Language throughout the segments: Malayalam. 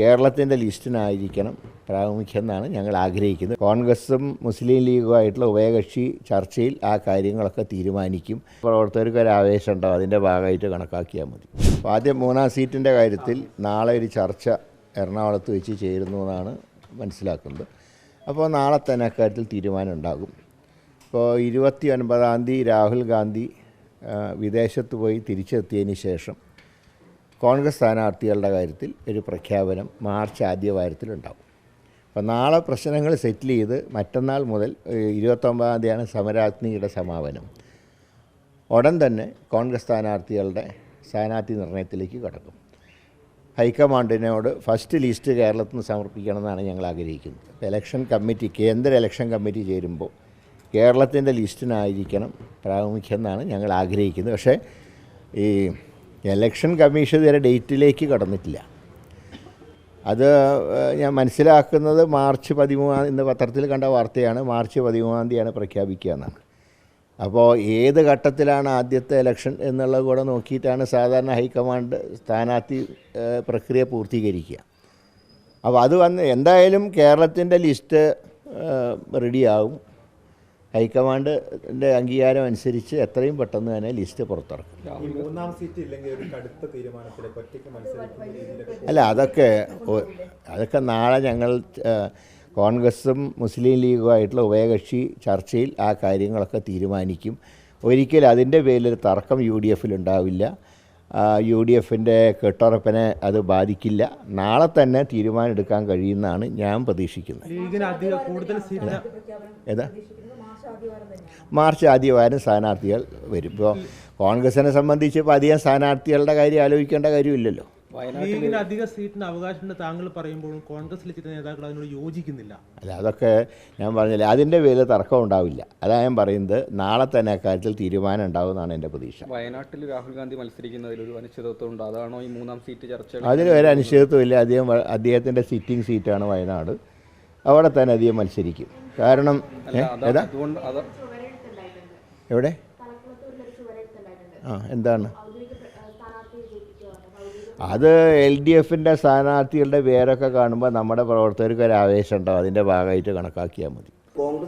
കേരളത്തിന്റെ ലിസ്റ്റിനായിരിക്കണം പ്രാമുഖ്യം എന്നാണ് ഞങ്ങൾ ആഗ്രഹിക്കുന്നത്. കോൺഗ്രസും മുസ്ലിം ലീഗുമായിട്ടുള്ള ഉഭയകക്ഷി ചർച്ചയിൽ ആ കാര്യങ്ങളൊക്കെ തീരുമാനിക്കും. പ്രവർത്തകർക്ക് ഒരു ആവേശം ഉണ്ടാവും. അതിന്റെ ഭാഗമായിട്ട് കണക്കാക്കിയാൽ മതി. അപ്പോൾ ആദ്യം മൂന്നാം സീറ്റിന്റെ കാര്യത്തിൽ നാളെ ഒരു ചർച്ച എറണാകുളത്ത് വെച്ച് ചേരുന്നു എന്നാണ് മനസ്സിലാക്കുന്നത്. അപ്പോൾ നാളെ തന്നെ അക്കാര്യത്തിൽ തീരുമാനം ഉണ്ടാകും. ഇപ്പോൾ ഇരുപത്തി ഒൻപതാം തീയതി രാഹുൽ ഗാന്ധി വിദേശത്ത് പോയി തിരിച്ചെത്തിയതിന് ശേഷം കോൺഗ്രസ് സ്ഥാനാർത്ഥികളുടെ കാര്യത്തിൽ ഒരു പ്രഖ്യാപനം മാർച്ച് ആദ്യ ഉണ്ടാകും അപ്പോൾ നാളെ പ്രശ്നങ്ങൾ സെറ്റിൽ ചെയ്ത് മറ്റന്നാൾ മുതൽ ഇരുപത്തൊമ്പതാം തീയതിയാണ് സമരാജ്ഞിയുടെ സമാപനം. ഉടൻ തന്നെ കോൺഗ്രസ് സ്ഥാനാർത്ഥികളുടെ സ്ഥാനാർത്ഥി നിർണയത്തിലേക്ക് കടക്കും. ഹൈക്കമാൻഡിനോട് ഫസ്റ്റ് ലിസ്റ്റ് കേരളത്തിൽ നിന്ന് സമർപ്പിക്കണമെന്നാണ് ഞങ്ങൾ ആഗ്രഹിക്കുന്നത്. ഇലക്ഷൻ കമ്മിറ്റി കേന്ദ്ര ഇലക്ഷൻ കമ്മിറ്റി ചേരുമ്പോൾ കേരളത്തിന്റെ ലിസ്റ്റിനായിരിക്കണം പ്രാമുഖ്യം എന്നാണ് ഞങ്ങൾ ആഗ്രഹിക്കുന്നത്. പക്ഷേ ഈ ഇലക്ഷൻ കമ്മീഷൻ ഇതുവരെ ഡേറ്റിലേക്ക് കടന്നിട്ടില്ല. അത് ഞാൻ മനസ്സിലാക്കുന്നത് മാർച്ച് പതിമൂന്നാം ഇന്ന് പത്രത്തിൽ കണ്ട വാർത്തയാണ്. മാർച്ച് പതിമൂന്നാം തീയതിയാണ് പ്രഖ്യാപിക്കുക എന്നാണ്. അപ്പോൾ ഏത് ഘട്ടത്തിലാണ് ആദ്യത്തെ ഇലക്ഷൻ എന്നുള്ളത് കൂടെ നോക്കിയിട്ടാണ് സാധാരണ ഹൈക്കമാൻഡ് സ്ഥാനാർത്ഥി പ്രക്രിയ പൂർത്തീകരിക്കുക. അപ്പോൾ അത് വന്ന് എന്തായാലും കേരളത്തിന്റെ ലിസ്റ്റ് റെഡിയാവും ഹൈക്കമാൻഡിന്റെ അംഗീകാരം അനുസരിച്ച് എത്രയും പെട്ടെന്ന് തന്നെ ലിസ്റ്റ് പുറത്തിറക്കും. മൂന്നാം സീറ്റ് ഇല്ലെങ്കിൽ ഒരു കടുത്ത തീരുമാനത്തിലേക്ക് ഒറ്റയ്ക്ക് മത്സരിക്കുന്ന അല്ല അതൊക്കെ അതൊക്കെ നാളെ ഞങ്ങൾ കോൺഗ്രസും മുസ്ലിം ലീഗുമായിട്ടുള്ള ഉഭയകക്ഷി ചർച്ചയിൽ ആ കാര്യങ്ങളൊക്കെ തീരുമാനിക്കും. ഒരിക്കലും അതിന്റെ പേരിൽ ഒരു തർക്കം യു ഡി എഫിൽ ഉണ്ടാവില്ല. യു ഡി എഫിന്റെ കെട്ടുറപ്പിനെ അത് ബാധിക്കില്ല. നാളെ തന്നെ തീരുമാനം എടുക്കാൻ കഴിയുമെന്നാണ് ഞാൻ പ്രതീക്ഷിക്കുന്നത്. ഏതാ? മാർച്ച് ആദ്യവാരം സ്ഥാനാർത്ഥികൾ വരും. ഇപ്പോൾ കോൺഗ്രസിനെ സംബന്ധിച്ച് ഇപ്പോൾ അധികം സ്ഥാനാർത്ഥികളുടെ കാര്യം ആലോചിക്കേണ്ട കാര്യമില്ലല്ലോ. ലീഗിന് അധിക സീറ്റിന് അവകാശമുണ്ട് താങ്കൾ പറയുമ്പോഴും കോൺഗ്രസിലെ ചില നേതാക്കൾ അതിനോട് യോജിക്കുന്നില്ല. അല്ല അതൊക്കെ ഞാൻ പറഞ്ഞില്ല അതിന്റെ പേരിൽ തർക്കം ഉണ്ടാവില്ല. അതാ ഞാൻ പറയുന്നത് നാളെ തന്നെ അക്കാര്യത്തിൽ തീരുമാനം ഉണ്ടാവുമെന്നാണ് എന്റെ പ്രതീക്ഷ. വയനാട്ടിൽ രാഹുൽ ഗാന്ധി മത്സരിക്കുന്നതിൽ ഒരു അനിശ്ചിതത്വം ഉണ്ട്. അതാണോ ഈ മൂന്നാം സീറ്റ് ചർച്ച അതിന് ഒരു അനിശ്ചിതത്വമില്ല അദ്ദേഹം അദ്ദേഹത്തിന്റെ സിറ്റിംഗ് സീറ്റാണ് വയനാട്. അവിടെ തന്നെ അധികം മത്സരിക്കും. കാരണം? ഏതാ? അതുകൊണ്ട് അത് എവിടെ? ആ എന്താണ്? അത് എൽ ഡി എഫിന്റെ സ്ഥാനാർത്ഥികളുടെ പേരൊക്കെ കാണുമ്പോൾ നമ്മുടെ പ്രവർത്തകർക്ക് ഒരു ആവേശം ഉണ്ടാവും. അതിന്റെ ഭാഗമായിട്ട് കണക്കാക്കിയാൽ മതി.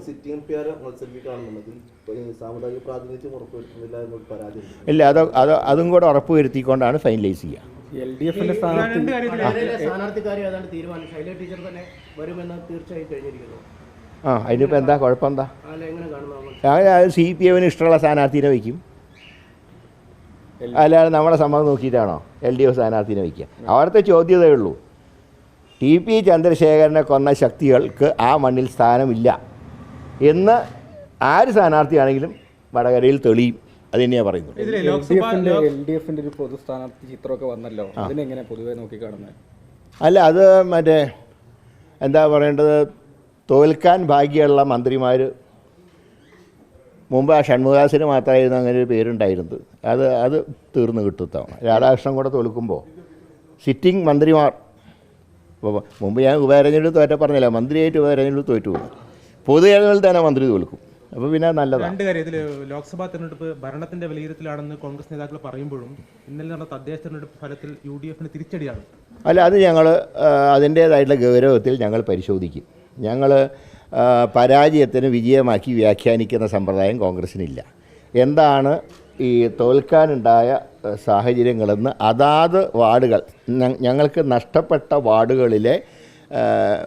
സിറ്റിംഗ് എം പിമാരെ മത്സരിപ്പിക്കുകയാണെന്നുണ്ടെങ്കിൽ ഈ സാമുദായിക പ്രാതിനിധ്യം ഉറപ്പുവരുത്തുന്നില്ല എന്നൊരു പരാതിയുണ്ട് ഇല്ല അത് അത് അതും കൂടെ ഉറപ്പ് വരുത്തിക്കൊണ്ടാണ് ഫൈനലൈസ് ചെയ്യുക എൽ ഡി എഫിന്റെ സ്ഥാനാർത്ഥി രണ്ട് കാര്യത്തിൽ സ്ഥാനാർത്ഥിക്കാരെ ഏതാണ്ട് തീരുമാനം? ശൈല ടീച്ചർ തന്നെ വരുമെന്ന് തീർച്ചയായും കഴിഞ്ഞിരിക്കുന്നു. ആ അതിനിപ്പോൾ എന്താ? കുഴപ്പം എന്താ അല്ല എങ്ങനെ കാണുന്നു ഞാൻ സി പി എമ്മിന് ഇഷ്ടമുള്ള സ്ഥാനാർത്ഥിനെ വയ്ക്കും. അല്ലാതെ നമ്മളെ സമ്മതം നോക്കിയിട്ടാണോ എൽ ഡി എഫ് സ്ഥാനാർത്ഥിനെ വയ്ക്കുക? അവിടുത്തെ ചോദ്യതേ ഉള്ളൂ. ടി പി ചന്ദ്രശേഖരനെ കൊന്ന ശക്തികൾക്ക് ആ മണ്ണിൽ സ്ഥാനമില്ല. എന്ന് ആര് സ്ഥാനാർത്ഥിയാണെങ്കിലും വടകരയിൽ തെളിയും. അത് തന്നെയാണ് പറയുന്നത്. എൽ ഡി എഫിന്റെ ഒരു പൊതു സ്ഥാനാർത്ഥി ചിത്രമൊക്കെ വന്നല്ലോ. അതിനെങ്ങനെ പൊതുവെ നോക്കിക്കാണുന്നത് അല്ല അത് മറ്റേ എന്താ പറയേണ്ടത്? തോൽക്കാൻ ഭാഗ്യമുള്ള മന്ത്രിമാർ മുമ്പ് ആ ഷൺമുഖാസിന് മാത്രമായിരുന്നു അങ്ങനെ ഒരു പേരുണ്ടായിരുന്നത്. അത് അത് തീർന്നു കിട്ടും രാധാകൃഷ്ണൻ കൂടെ തോൽക്കുമ്പോൾ സിറ്റിംഗ് മന്ത്രിമാർ. ഇപ്പോൾ മുമ്പ് ഞാൻ ഉപതെരഞ്ഞെടുപ്പ് തോറ്റ പറഞ്ഞില്ല മന്ത്രിയായിട്ട് ഉപതെരഞ്ഞെടുപ്പ് തോറ്റു പോകും പൊതു തെരഞ്ഞെടുപ്പിൽ തന്നെ മന്ത്രി തോൽക്കും. അപ്പോൾ പിന്നെ നല്ലതാണ് രണ്ട് കാര്യം ഇതിൽ ലോക്സഭാ തെരഞ്ഞെടുപ്പ് ഭരണത്തിന്റെ വിലയിരുത്തലാണെന്ന് കോൺഗ്രസ് നേതാക്കൾ പറയുമ്പോഴും ഇന്നലെ നടന്ന തദ്ദേശ തെരഞ്ഞെടുപ്പ് ഫലത്തിൽ യു ഡി എഫിന് തിരിച്ചടിയാണ്. അല്ല അത് ഞങ്ങൾ അതിന്റേതായിട്ടുള്ള ഗൗരവത്തിൽ ഞങ്ങൾ പരിശോധിക്കും. ഞങ്ങൾ പരാജയത്തിന് വിജയമാക്കി വ്യാഖ്യാനിക്കുന്ന സമ്പ്രദായം കോൺഗ്രസ്സിനില്ല എന്താണ് ഈ തോൽക്കാനുണ്ടായ സാഹചര്യങ്ങളെന്ന് അതാത് വാർഡുകൾ ഞങ്ങൾക്ക് നഷ്ടപ്പെട്ട വാർഡുകളിലെ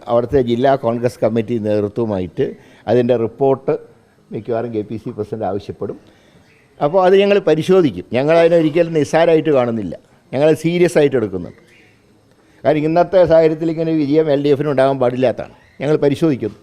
അവിടുത്തെ ജില്ലാ കോൺഗ്രസ് കമ്മിറ്റി നേതൃത്വമായിട്ട് അതിന്റെ റിപ്പോർട്ട് മിക്കവാറും കെ പി സി പ്രസിഡന്റ് ആവശ്യപ്പെടും. അപ്പോൾ അത് ഞങ്ങൾ പരിശോധിക്കും. ഞങ്ങൾ അതിനൊരിക്കലും നിസ്സാരമായിട്ട് കാണുന്നില്ല. ഞങ്ങൾ സീരിയസ് ആയിട്ട് എടുക്കുന്നുണ്ട്. കാരണം ഇന്നത്തെ സാഹചര്യത്തിൽ ഇങ്ങനെ വിജയം എൽ ഡി എഫിന് ഉണ്ടാകാൻ പാടില്ലാത്തതാണ്. ഞങ്ങൾ പരിശോധിക്കും.